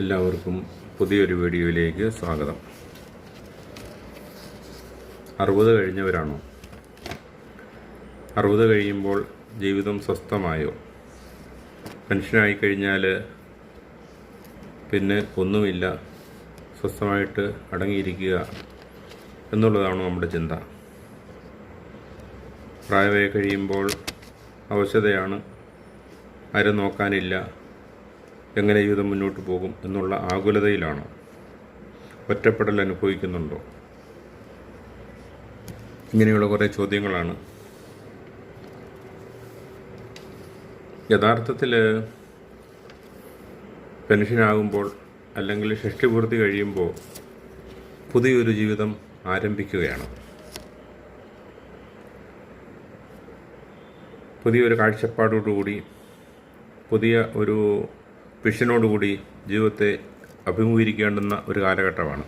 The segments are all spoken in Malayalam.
എല്ലാവർക്കും പുതിയൊരു വീഡിയോയിലേക്ക് സ്വാഗതം. അറുപത് കഴിഞ്ഞവരാണോ? അറുപത് കഴിയുമ്പോൾ ജീവിതം സ്വസ്ഥമായോ? പെൻഷനായി കഴിഞ്ഞാൽ പിന്നെ ഒന്നുമില്ല. സ്വസ്ഥമായിട്ട് അടങ്ങിയിരിക്കുക എന്നുള്ളതാണ് നമ്മുടെ ചിന്ത. പ്രായമായി കഴിയുമ്പോൾ അവശതയാണ്. ആരും നോക്കാനില്ല. എങ്ങനെ ജീവിതം മുന്നോട്ട് പോകും എന്നുള്ള ആകുലതയിലാണോ? ഒറ്റപ്പെടൽ അനുഭവിക്കുന്നുണ്ടോ? ഇങ്ങനെയുള്ള കുറേ ചോദ്യങ്ങളാണ്. യഥാർത്ഥത്തിൽ പെൻഷനാകുമ്പോൾ അല്ലെങ്കിൽ ഷഷ്ടിപൂർത്തി കഴിയുമ്പോൾ പുതിയൊരു ജീവിതം ആരംഭിക്കുകയാണ്. പുതിയൊരു കാഴ്ചപ്പാടോടുകൂടി പുതിയ ഒരു വിഷനോടുകൂടി ജീവിതത്തെ അഭിമുഖീകരിക്കേണ്ടുന്ന ഒരു കാലഘട്ടമാണ്.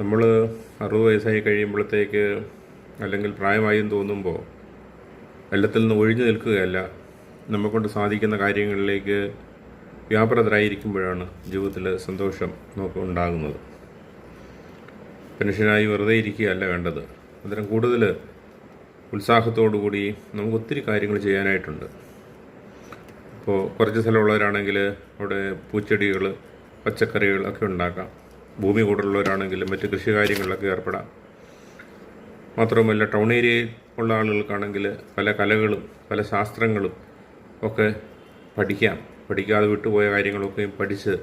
നമ്മൾ അറുപത് വയസ്സായി കഴിയുമ്പോഴത്തേക്ക് അല്ലെങ്കിൽ പ്രായമായും തോന്നുമ്പോൾ എല്ലാത്തിൽ നിന്ന് ഒഴിഞ്ഞു നിൽക്കുകയല്ല നമ്മെക്കൊണ്ട് സാധിക്കുന്ന കാര്യങ്ങളിലേക്ക് വ്യാപൃതരായിരിക്കുമ്പോഴാണ് ജീവിതത്തിൽ സന്തോഷം നമുക്ക് ഉണ്ടാകുന്നത്. പെൻഷനായി വെറുതെ ഇരിക്കുകയല്ല വേണ്ടത്. അത്തരം കൂടുതൽ ഉത്സാഹത്തോടു കൂടി നമുക്ക് ഒത്തിരി കാര്യങ്ങൾ ചെയ്യാനായിട്ടുണ്ട്. ഇപ്പോൾ കുറച്ച് സ്ഥലമുള്ളവരാണെങ്കിൽ അവിടെ പൂച്ചെടികൾ പച്ചക്കറികൾ ഒക്കെ ഉണ്ടാക്കാം. ഭൂമി കൂടുതലുള്ളവരാണെങ്കിലും മറ്റ് കൃഷി കാര്യങ്ങളിലൊക്കെ ഏർപ്പെടാം. മാത്രവുമല്ല ടൗൺ ഏരിയയിൽ ഉള്ള ആളുകൾക്കാണെങ്കിൽ പല കലകളും പല ശാസ്ത്രങ്ങളും ഒക്കെ പഠിക്കാം. പഠിക്കാതെ വിട്ടുപോയ കാര്യങ്ങളൊക്കെയും പഠിച്ച്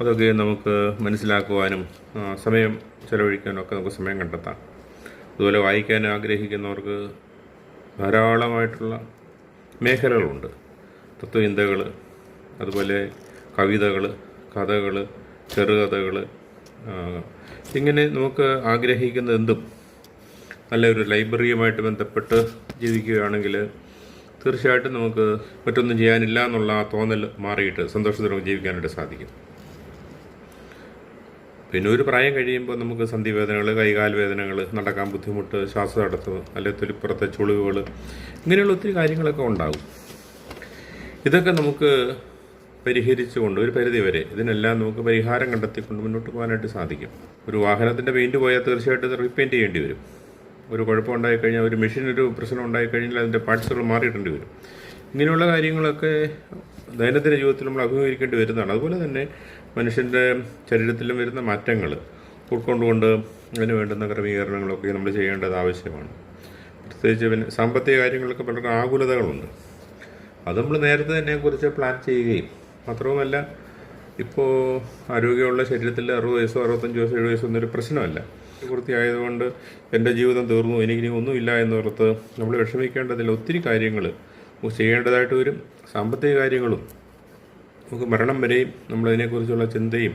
അതൊക്കെ നമുക്ക് മനസ്സിലാക്കുവാനും സമയം ചിലവഴിക്കാനൊക്കെ നമുക്ക് സമയം കണ്ടെത്താം. അതുപോലെ വായിക്കാൻ ആഗ്രഹിക്കുന്നവർക്ക് ധാരാളമായിട്ടുള്ള മേഖലകളുണ്ട്. തത്വചിന്തകൾ അതുപോലെ കവിതകൾ കഥകൾ ചെറുകഥകൾ ഇങ്ങനെ നമുക്ക് ആഗ്രഹിക്കുന്ന എന്തും. നല്ലൊരു ലൈബ്രറിയുമായിട്ട് ബന്ധപ്പെട്ട് ജീവിക്കുകയാണെങ്കിൽ തീർച്ചയായിട്ടും നമുക്ക് മറ്റൊന്നും ചെയ്യാനില്ല എന്നുള്ള ആ തോന്നൽ മാറിയിട്ട് സന്തോഷത്തോടെ ജീവിക്കാനായിട്ട് സാധിക്കും. പിന്നെ ഒരു പ്രായം കഴിയുമ്പോൾ നമുക്ക് സന്ധിവേദനകൾ കൈകാൽ വേദനകൾ നടക്കാൻ ബുദ്ധിമുട്ട് ശ്വാസതടസ്സം അല്ലെങ്കിൽ തൊലിപ്പുറത്തെ ചുളിവുകൾ ഇങ്ങനെയുള്ള ഒത്തിരി കാര്യങ്ങളൊക്കെ ഉണ്ടാകും. ഇതൊക്കെ നമുക്ക് പരിഹരിച്ചുകൊണ്ട് ഒരു പരിധി വരെ ഇതിനെല്ലാം നമുക്ക് പരിഹാരം കണ്ടെത്തിക്കൊണ്ട് മുന്നോട്ട് പോകാനായിട്ട് സാധിക്കും. ഒരു വാഹനത്തിന്റെ പെയിന്റ് പോയാൽ തീർച്ചയായിട്ടും റീപെയിന്റ് ചെയ്യേണ്ടി വരും. ഒരു കുഴപ്പമുണ്ടായി കഴിഞ്ഞാൽ ഒരു മെഷീൻ ഒരു പ്രശ്നം ഉണ്ടായിക്കഴിഞ്ഞാൽ അതിന്റെ പാർട്സുകൾ മാറിയിടേണ്ടി വരും. ഇങ്ങനെയുള്ള കാര്യങ്ങളൊക്കെ ദൈനംദിന ജീവിതത്തിൽ നമ്മൾ അഭിമുഖീകരിക്കേണ്ടി വരുന്നതാണ്. അതുപോലെ തന്നെ മനുഷ്യന്റെ ശരീരത്തിലും വരുന്ന മാറ്റങ്ങൾ ഉൾക്കൊണ്ടുകൊണ്ട് അതിന് വേണ്ടുന്ന ക്രമീകരണങ്ങളൊക്കെ നമ്മൾ ചെയ്യേണ്ടത് ആവശ്യമാണ്. പ്രത്യേകിച്ച് പിന്നെ സാമ്പത്തിക കാര്യങ്ങളൊക്കെ പലർക്കും ആകുലതകളുണ്ട്. അത് നമ്മൾ നേരത്തെ തന്നെ കുറിച്ച് പ്ലാൻ ചെയ്യുകയും. മാത്രവുമല്ല ഇപ്പോൾ ആരോഗ്യമുള്ള ശരീരത്തിൽ അറുപത് വയസ്സോ അറുപത്തഞ്ച് വയസ്സോ ഏഴ് വയസ്സോ ഒന്നൊരു പ്രശ്നമല്ല. വൃത്തിയായതുകൊണ്ട് എന്റെ ജീവിതം തീർന്നു എനിക്കിനി ഒന്നുമില്ല എന്നോർത്ത് നമ്മൾ വിഷമിക്കേണ്ടതില്ല. ഒത്തിരി കാര്യങ്ങൾ ചെയ്യേണ്ടതായിട്ട് വരും. സാമ്പത്തിക കാര്യങ്ങളും നമുക്ക് മരണം വരെയും നമ്മളതിനെക്കുറിച്ചുള്ള ചിന്തയും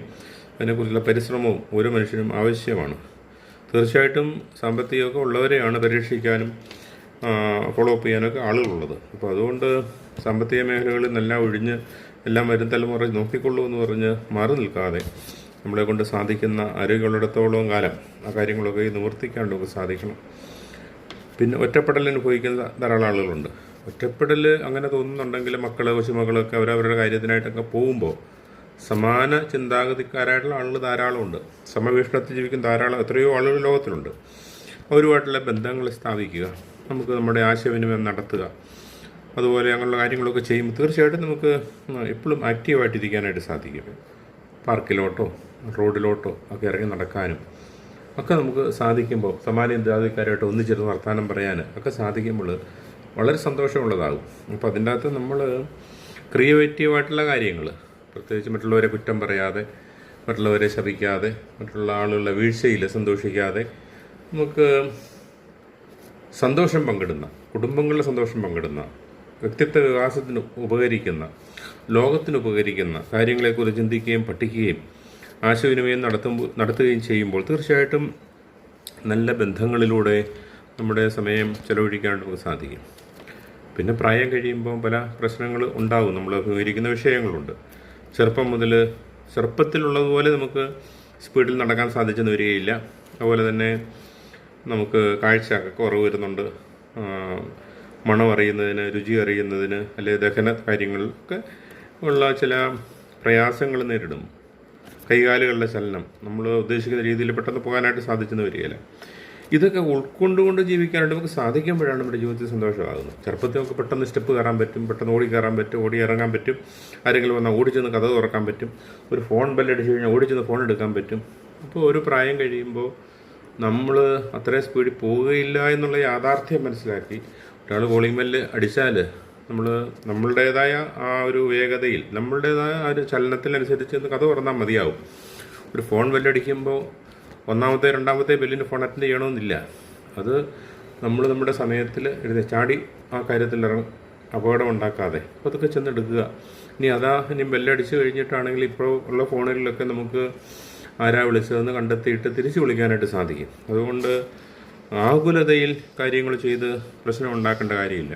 അതിനെക്കുറിച്ചുള്ള പരിശ്രമവും ഓരോ മനുഷ്യനും ആവശ്യമാണ്. തീർച്ചയായിട്ടും സാമ്പത്തികമൊക്കെ ഉള്ളവരെയാണ് പരീക്ഷിക്കാനും ഫോളോ അപ്പ് ചെയ്യാനൊക്കെ ആളുകളുള്ളത്. അപ്പോൾ അതുകൊണ്ട് സാമ്പത്തിക മേഖലകളിൽ നിന്നെല്ലാം ഒഴിഞ്ഞ് എല്ലാം വരും തലമുറ നോക്കിക്കൊള്ളൂ എന്ന് പറഞ്ഞ് മാറി നിൽക്കാതെ നമ്മളെ കൊണ്ട് സാധിക്കുന്ന ആരോഗ്യമുള്ളിടത്തോളം കാലം ആ കാര്യങ്ങളൊക്കെ നിവർത്തിക്കാണ്ട് നമുക്ക് സാധിക്കണം. പിന്നെ ഒറ്റപ്പെടൽ അനുഭവിക്കുന്ന ധാരാളം ആളുകളുണ്ട്. ഒറ്റപ്പെടൽ അങ്ങനെ തോന്നുന്നുണ്ടെങ്കിൽ മക്കൾ കൊച്ചുമക്കളൊക്കെ അവരവരുടെ കാര്യത്തിനായിട്ടൊക്കെ പോകുമ്പോൾ സമാന ചിന്താഗതിക്കാരായിട്ടുള്ള ആളുകൾ ധാരാളമുണ്ട്. സമവീക്ഷണത്തിൽ ജീവിക്കുന്ന ധാരാളം എത്രയോ ആളുകൾ ലോകത്തിലുണ്ട്. അവരുമായിട്ടുള്ള ബന്ധങ്ങൾ സ്ഥാപിക്കുക നമുക്ക് നമ്മുടെ ആശയവിനിമയം നടത്തുക അതുപോലെ അങ്ങനെയുള്ള കാര്യങ്ങളൊക്കെ ചെയ്യുമ്പോൾ തീർച്ചയായിട്ടും നമുക്ക് എപ്പോഴും ആക്റ്റീവായിട്ടിരിക്കാനായിട്ട് സാധിക്കും. പാർക്കിലോട്ടോ റോഡിലോട്ടോ ഒക്കെ ഇറങ്ങി നടക്കാനും ഒക്കെ നമുക്ക് സാധിക്കുമ്പോൾ സമാന ജാതിക്കാരായിട്ട് ഒന്നിച്ചിരുന്ന് വർത്തമാനം പറയാൻ ഒക്കെ സാധിക്കുമ്പോൾ വളരെ സന്തോഷമുള്ളതാകും. അപ്പോൾ അതിന്റെ അകത്ത് നമ്മൾ ക്രിയേറ്റീവായിട്ടുള്ള കാര്യങ്ങൾ പ്രത്യേകിച്ച് മറ്റുള്ളവരെ കുറ്റം പറയാതെ മറ്റുള്ളവരെ ശപിക്കാതെ മറ്റുള്ള ആളുകളുടെ വീഴ്ചയിൽ സന്തോഷിക്കാതെ നമുക്ക് സന്തോഷം പങ്കിടുന്ന കുടുംബങ്ങളുടെ സന്തോഷം പങ്കിടുന്ന വ്യക്തിത്വ വികാസത്തിന് ഉപകരിക്കുന്ന ലോകത്തിന് ഉപകരിക്കുന്ന കാര്യങ്ങളെക്കുറിച്ച് ചിന്തിക്കുകയും പഠിക്കുകയും ആശയവിനിമയം നടത്തുമ്പോൾ നടത്തുകയും ചെയ്യുമ്പോൾ തീർച്ചയായിട്ടും നല്ല ബന്ധങ്ങളിലൂടെ നമ്മുടെ സമയം ചെലവഴിക്കാനായിട്ട് നമുക്ക് സാധിക്കും. പിന്നെ പ്രായം കഴിയുമ്പോൾ പല പ്രശ്നങ്ങൾ ഉണ്ടാകും നമ്മൾ അഭിമുഖീകരിക്കുന്ന വിഷയങ്ങളുണ്ട്. ചെറുപ്പം മുതൽ ചെറുപ്പത്തിലുള്ളതുപോലെ നമുക്ക് സ്പീഡിൽ നടക്കാൻ സാധിച്ചെന്ന് വരികയില്ല. അതുപോലെ തന്നെ നമുക്ക് കാഴ്ച കുറവ് വരുന്നുണ്ട്. മണം അറിയുന്നതിന് രുചി അറിയുന്നതിന് അല്ലെങ്കിൽ ദഹന കാര്യങ്ങൾക്ക് ഉള്ള ചില പ്രയാസങ്ങൾ നേരിടും. കൈകാലുകളുടെ ചലനം. നമ്മൾ ഉദ്ദേശിക്കുന്ന രീതിയിൽ പെട്ടെന്ന് പോകാനായിട്ട് സാധിച്ചെന്ന് വരികയില്ല. ഇതൊക്കെ ഉൾക്കൊണ്ടുകൊണ്ട് ജീവിക്കാനായിട്ട് നമുക്ക് സാധിക്കുമ്പോഴാണ് നമ്മുടെ ജീവിതത്തിൽ സന്തോഷമാകുന്നത്. ചെറുപ്പത്തിൽ നമുക്ക് പെട്ടെന്ന് സ്റ്റെപ്പ് കയറാൻ പറ്റും പെട്ടെന്ന് ഓടി കയറാൻ പറ്റും ഓടി ഇറങ്ങാൻ പറ്റും. ആരെങ്കിലും വന്നാൽ ഓടിച്ചെന്ന് കഥ തുറക്കാൻ പറ്റും. ഒരു ഫോൺ ബെല്ലടിച്ച് കഴിഞ്ഞാൽ ഓടിച്ചെന്ന് ഫോൺ എടുക്കാൻ പറ്റും. അപ്പോൾ ഒരു പ്രായം കഴിയുമ്പോൾ നമ്മൾ അത്രയും സ്പീഡിൽ പോവുകയില്ല എന്നുള്ള യാഥാർത്ഥ്യം മനസ്സിലാക്കി ഒരാൾ ബോളിംഗ് ബെല്ല് അടിച്ചാൽ നമ്മൾ നമ്മളുടേതായ ആ ഒരു വേഗതയിൽ നമ്മളുടേതായ ആ ഒരു ചലനത്തിനനുസരിച്ച് കഥ തുറന്നാൽ മതിയാവും. ഒരു ഫോൺ ബെല്ലടിക്കുമ്പോൾ ഒന്നാമത്തെ രണ്ടാമത്തെ ബെല്ലിന് ഫോൺ അറ്റൻഡ് ചെയ്യണമെന്നില്ല അത് നമ്മൾ നമ്മുടെ സമയത്തിൽ എഴുതി ചാടി ആ കാര്യത്തിൽ അപകടം ഉണ്ടാക്കാതെ അപ്പോൾ അതൊക്കെ ചെന്നെടുക്കുക. ഇനി അതാ ഇനി ബെല്ലടിച്ച് കഴിഞ്ഞിട്ടാണെങ്കിൽ ഇപ്പോൾ ഉള്ള ഫോണുകളിലൊക്കെ നമുക്ക് ആരാ വിളിച്ചതെന്ന് കണ്ടെത്തിയിട്ട് തിരിച്ച് വിളിക്കാനായിട്ട് സാധിക്കും. അതുകൊണ്ട് ആകുലതയിൽ കാര്യങ്ങൾ ചെയ്ത് പ്രശ്നം ഉണ്ടാക്കേണ്ട കാര്യമില്ല.